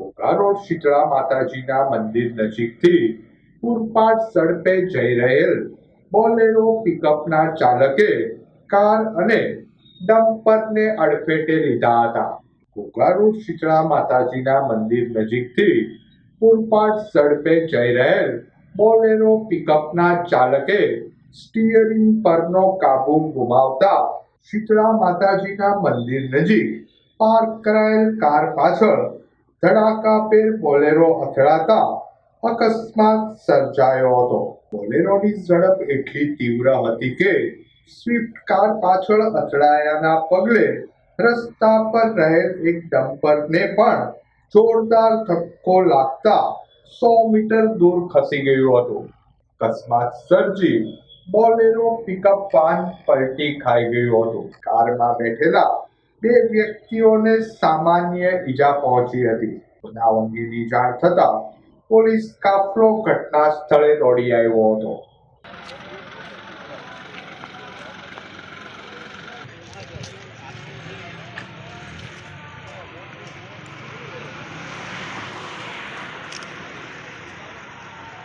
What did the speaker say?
Ghogha road Shitala માતાજીના મંદિર નજીકથી પૂરપાટ ઝડપે જઈ રહેલ બોલેરો પિકઅપના ચાલકે કાર અને ડમ્પરને અડફેટે લીધા હતા. ઘોઘા રોડ શીતળા માતાજીના મંદિર નજીકથી પૂરપાટ ઝડપે જઈ રહેલ બોલેરો પિકઅપના ચાલકે સ્ટીયરિંગ પરનો કાબુ ગુમાવતા શીતળા માતાજીના મંદિર નજીક પાર્ક કરાયેલ કાર પાછળ ધડાકાભેર બોલેરો અથડાતા અકસ્માત સર્જાયો હતો. બોલેરોની ઝડપ એટલી તીવ્ર હતી કે સ્વિફ્ટ કાર પાછળ અથડાયાના પગલે રસ્તા પર રહેલ એક ડમ્પરને પણ જોરદાર ધક્કો લાગતા સો મીટર દૂર ખસી ગયું હતું. અકસ્માત સર્જી બોલેરો પિકઅપ વાન પલટી ખાઈ ગયું હતું. કારમાં બેઠેલા બે વ્યક્તિઓને સામાન્ય ઈજા પહોંચી હતી. બનાવ અંગેની જાણ થતાં પોલીસ કાફલો ઘટના સ્થળે દોડી આવ્યો હતો.